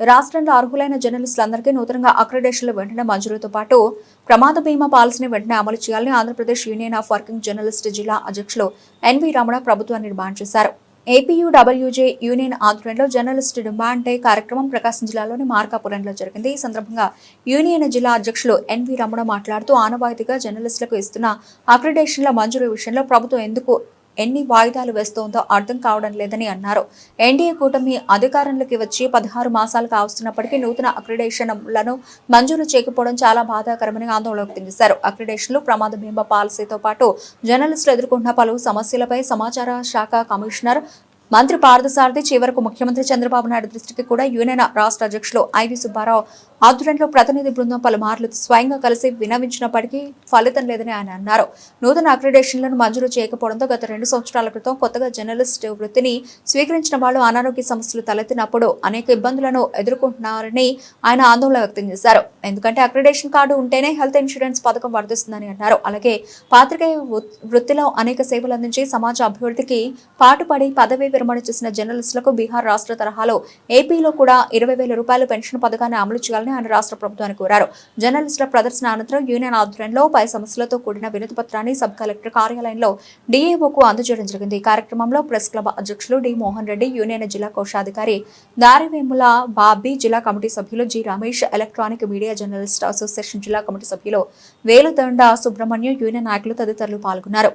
రాష్ట్రంలో అర్హులైన జర్నలిస్టులందరికీ నూతనంగా అక్రెడేషన్లు వెంటనే మంజూరుతో పాటు ప్రమాద బీమా పాలసీని వెంటనే అమలు చేయాలని Andhra Pradesh union of working journalist జిల్లా అధ్యక్షులు ఎన్వి రమణ ప్రభుత్వాన్ని డిమాండ్ చేశారు. ఏపీయూడబ్ల్యూజే యూనియన్ ఆధ్వర్యంలో జర్నలిస్ట్ డిమాండ్ డే కార్యక్రమం ప్రకాశం జిల్లాలోని మార్కాపురంలో జరిగింది. ఈ సందర్భంగా యూనియన్ జిల్లా అధ్యక్షులు ఎన్వి రమణ మాట్లాడుతూ ఆనవాయితీగా జర్నలిస్టులకు ఇస్తున్న అక్రిడేషన్ల మంజూరు విషయంలో ప్రభుత్వం ఎందుకు ఎన్ని వాయిదాలు వేస్తోందో అర్థం కావడం లేదని అన్నారు. ఎన్డీఏ కూటమి అధికారంలోకి వచ్చి పదహారు మాసాలు కావస్తున్నప్పటికీ నూతన అక్రిడేషన్లను మంజూరు చేయకపోవడం చాలా బాధాకరమని ఆందోళన వ్యక్తం చేశారు. అక్రిడేషన్లు ప్రమాద బీమా పాలసీతో పాటు జర్నలిస్టులు ఎదుర్కొంటున్న పలు సమస్యలపై సమాచార శాఖ కమిషనర్ మంత్రి పార్థసారథి చివరకు ముఖ్యమంత్రి చంద్రబాబు నాయుడు దృష్టికి కూడా యూనియన్ రాష్ట్ర అధ్యక్షులు ఐవి సుబ్బారావు ఆధ్వర్యంలో ప్రతినిధి బృందం పలుమార్లు స్వయంగా కలిసి వినవించినప్పటికీ ఫలితం లేదని ఆయన అన్నారు. నూతన అక్రిడేషన్లను మంజూరు చేయకపోవడంతో గత రెండు సంవత్సరాల క్రితం కొత్తగా జర్నలిస్ట్ వృత్తిని స్వీకరించిన వాళ్ళు అనారోగ్య సమస్యలు తలెత్తినప్పుడు అనేక ఇబ్బందులను ఎదుర్కొంటున్నారని ఆయన ఆందోళన వ్యక్తం చేశారు. ఎందుకంటే అక్రిడేషన్ కార్డు ఉంటేనే హెల్త్ ఇన్సూరెన్స్ పథకం వర్తిస్తుందని అన్నారు. అలాగే పాత్రికేయ వృ- వృత్తిలో అనేక సేవలు అందించి సమాజ అభివృద్ధికి పాటుపడి పదవీ విరమణ చేసిన జర్నలిస్టులకు బీహార్ రాష్ట్ర తరహాలో ఏపీలో కూడా ఇరవై వేల రూపాయల పెన్షన్ పథకాన్ని అమలు చేయాలని ఆయన రాష్ట్ర ప్రభుత్వాన్ని కోరారు. జర్నలిస్టుల ప్రదర్శన అనంతరం యూనియన్ ఆధ్వర్యంలో పై సమస్యలతో కూడిన వినతి పత్రాన్ని సబ్ కలెక్టర్ కార్యాలయంలో డీఏఓకు అందజేయడం జరిగింది. ఈ కార్యక్రమంలో ప్రెస్ క్లబ్ అధ్యక్షులు డి మోహన్ రెడ్డి యూనియన్ జిల్లా కోశాధికారి దారివేముల బాబీ జిల్లా కమిటీ సభ్యులు G Ramesh electronic media journalist association జిల్లా కమిటీ సభ్యులు వేలుదండ సుబ్రహ్మణ్యం యూనియన్ నాయకులు తదితరులు పాల్గొన్నారు.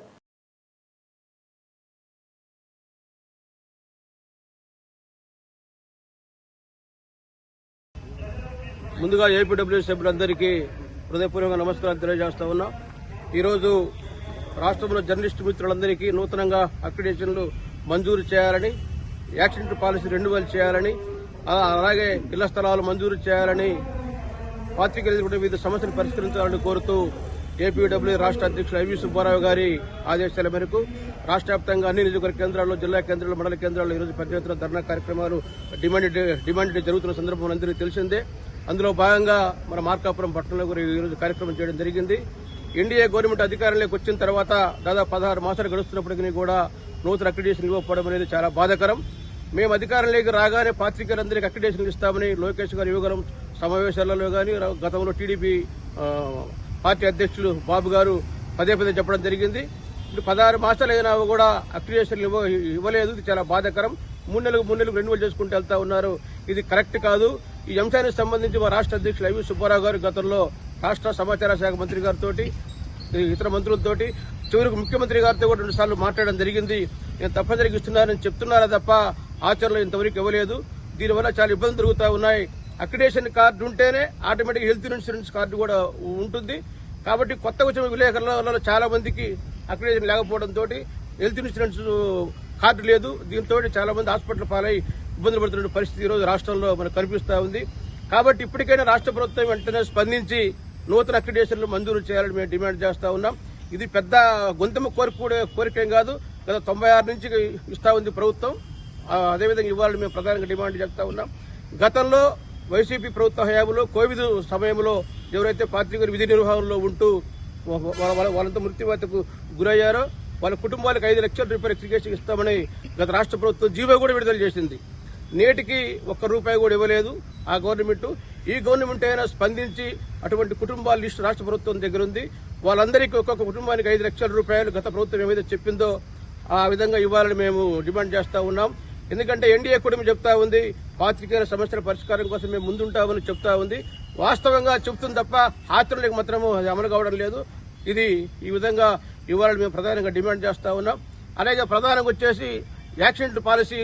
ముందుగా ఏపీడబ్ల్యూ సభ్యులందరికీ హృదయపూర్వక నమస్కారాలు తెలియజేస్తా ఉన్నాం. ఈరోజు రాష్ట్రంలో జర్నలిస్టు మిత్రులందరికీ నూతనంగా అక్రిడేషన్లు మంజూరు చేయాలని యాక్సిడెంట్ పాలసీ రెన్యువల్ చేయాలని అలాగే ఇళ్ళ స్థలాలు మంజూరు చేయాలని పాత్రికేయులు వివిధ సమస్యలు పరిష్కరించాలని కోరుతూ ఏపీడబ్ల్యూ రాష్ట్ర అధ్యక్షులు ఐవి సుబ్బారావు గారి ఆదేశాల మేరకు రాష్ట్ర వ్యాప్తంగా అన్ని నియోజకవర్గ కేంద్రాల్లో జిల్లా కేంద్రాలు మండల కేంద్రాల్లో ఈరోజు పెద్ద ఎత్తున ధర్నా కార్యక్రమాలు డిమాండ్ డిమాండ్ జరుగుతున్న సందర్భం అందరికీ తెలిసిందే. అందులో భాగంగా మన మార్కాపురం పట్టణంలో కూడా ఈరోజు కార్యక్రమం చేయడం జరిగింది. ఎన్డీఏ గవర్నమెంట్ అధికారంలోకి వచ్చిన తర్వాత దాదాపు పదహారు మాసాలు గడుస్తున్నప్పటికీ కూడా నూతన అక్రిడేషన్ ఇవ్వకపోవడం అనేది చాలా బాధాకరం. మేము అధికారంలోకి రాగానే పాత్రికేయులందరికీ అక్రిడేషన్ ఇస్తామని లోకేష్ గారి యువగరం సమావేశాలలో కానీ గతంలో టీడీపీ పార్టీ అధ్యక్షులు బాబు గారు పదే పదే చెప్పడం జరిగింది. ఇప్పుడు పదహారు మాసాలు అయినా కూడా అక్రిడేషన్ ఇవ్వ ఇవ్వలేదు. ఇది చాలా బాధాకరం. మూడు నెలలకు మూడు నెలలకు రెన్యువల్ చేసుకుంటూ వెళ్తా ఉన్నారు. ఇది కరెక్ట్ కాదు. ఈ అంశానికి సంబంధించి మా రాష్ట్ర అధ్యక్షులు ఐవి సుబ్బారావు గారు గతంలో రాష్ట్ర సమాచార శాఖ మంత్రి గారితో ఇతర మంత్రులతోటి చివరికి ముఖ్యమంత్రి గారితో కూడా రెండుసార్లు మాట్లాడడం జరిగింది. నేను తప్పనిసరిగా ఇస్తున్నానని చెప్తున్నారా తప్ప ఆచరణలో ఇంతవరకు ఇవ్వలేదు. దీనివల్ల చాలా ఇబ్బందులు జరుగుతూ ఉన్నాయి. అక్రిడేషన్ కార్డు ఉంటేనే ఆటోమేటిక్ హెల్త్ ఇన్సూరెన్స్ కార్డు కూడా ఉంటుంది. కాబట్టి కొత్త వచ్చిన విలేకరుల చాలా మందికి అక్రిడేషన్ లేకపోవడం తోటి హెల్త్ ఇన్సూరెన్స్ కార్డు లేదు. దీంతో చాలా మంది హాస్పిటల్ పాలై ఇబ్బందులు పడుతున్న పరిస్థితి ఈరోజు రాష్ట్రంలో మనకు కనిపిస్తూ ఉంది. కాబట్టి ఇప్పటికైనా రాష్ట్ర ప్రభుత్వం వెంటనే స్పందించి నూతన అక్రిడేషన్లు మంజూరు చేయాలని మేము డిమాండ్ చేస్తూ ఉన్నాం. ఇది పెద్ద గొంతమ కోరిక కోరికేం కాదు. గత తొంభై ఆరు నుంచి ఇస్తా ఉంది ప్రభుత్వం. అదేవిధంగా ఇవ్వాలని మేము ప్రధానంగా డిమాండ్ చేస్తా ఉన్నాం. గతంలో వైసీపీ ప్రభుత్వ హయాంలో కోవిడ్ సమయంలో ఎవరైతే పాత్రికేయులు విధి నిర్వహణలో ఉంటూ వాళ్ళ- వాళ్ళంతా మృత్యువాతకు గురయ్యారో వాళ్ళ కుటుంబాలకు ఐదు లక్షల రూపాయలు ఎక్స్టిగేషన్ ఇస్తామని గత రాష్ట్ర ప్రభుత్వం జీవో కూడా విడుదల చేసింది. నేటికి ఒక్క రూపాయి కూడా ఇవ్వలేదు ఆ గవర్నమెంట్. ఈ గవర్నమెంట్ అయినా స్పందించి అటువంటి కుటుంబాల లిస్టు రాష్ట్ర ప్రభుత్వం దగ్గర ఉంది. వాళ్ళందరికీ ఒక్కొక్క కుటుంబానికి ఐదు లక్షల రూపాయలు గత ప్రభుత్వం ఏమైతే చెప్పిందో ఆ విధంగా ఇవ్వాలని మేము డిమాండ్ చేస్తా ఉన్నాం. ఎందుకంటే ఎన్డీఏ కుటుంబం చెప్తా ఉంది పాత్రికేయుల సమస్యల పరిష్కారం కోసం మేము ముందుంటామని చెప్తా ఉంది. వాస్తవంగా చెప్తుంది తప్ప హాత్రులకు మాత్రము అది అమలు కావడం లేదు. ఇది ఈ విధంగా ఇవ్వాలని మేము ప్రధానంగా డిమాండ్ చేస్తా ఉన్నాం. అలాగే ప్రధానంగా వచ్చేసి యాక్సిడెంట్ పాలసీ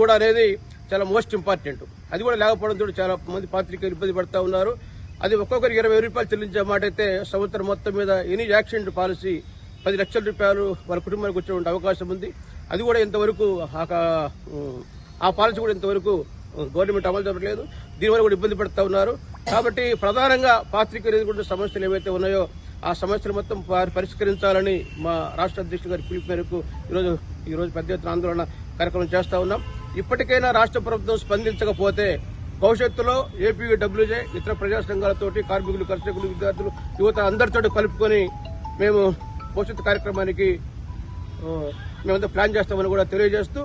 కూడా అనేది చాలా మోస్ట్ ఇంపార్టెంట్. అది కూడా లేకపోవడంతో చాలా మంది పాత్రికేయులు ఇబ్బంది పడతా ఉన్నారు. అది ఒక్కొక్కరికి ఇరవై రూపాయలు చెల్లించే మాట అయితే సంవత్సరం మొత్తం మీద ఎనీ యాక్సిడెంట్ పాలసీ పది లక్షల రూపాయలు వాళ్ళ కుటుంబానికి వచ్చే అవకాశం ఉంది. అది కూడా ఇంతవరకు ఆ కా- ఆ పాలసీ కూడా ఇంతవరకు గవర్నమెంట్ అమలు జరగలేదు. దీనివల్ల కూడా ఇబ్బంది పడుతూ ఉన్నారు. కాబట్టి ప్రధానంగా పాత్రికేయులు ఎదుర్కొంటున్న సమస్యలు ఏవైతే ఉన్నాయో ఆ సమస్యలు మొత్తం పరిష్కరించాలని మా రాష్ట్ర అధ్యక్షుడు గారి పిలుపు మేరకు ఈరోజు ఈరోజు పెద్ద ఎత్తున ఆందోళన కార్యక్రమం చేస్తూ ఉన్నాం. ఇప్పటికైనా రాష్ట్ర ప్రభుత్వం స్పందించకపోతే భవిష్యత్తులో ఏపీ డబ్ల్యూజే ఇతర ప్రజా సంఘాలతోటి కార్మికులు కర్షకులు విద్యార్థులు యువత అందరితో కలుపుకొని మేము భవిష్యత్తు కార్యక్రమానికి మేమంతా ప్లాన్ చేస్తామని కూడా తెలియజేస్తూ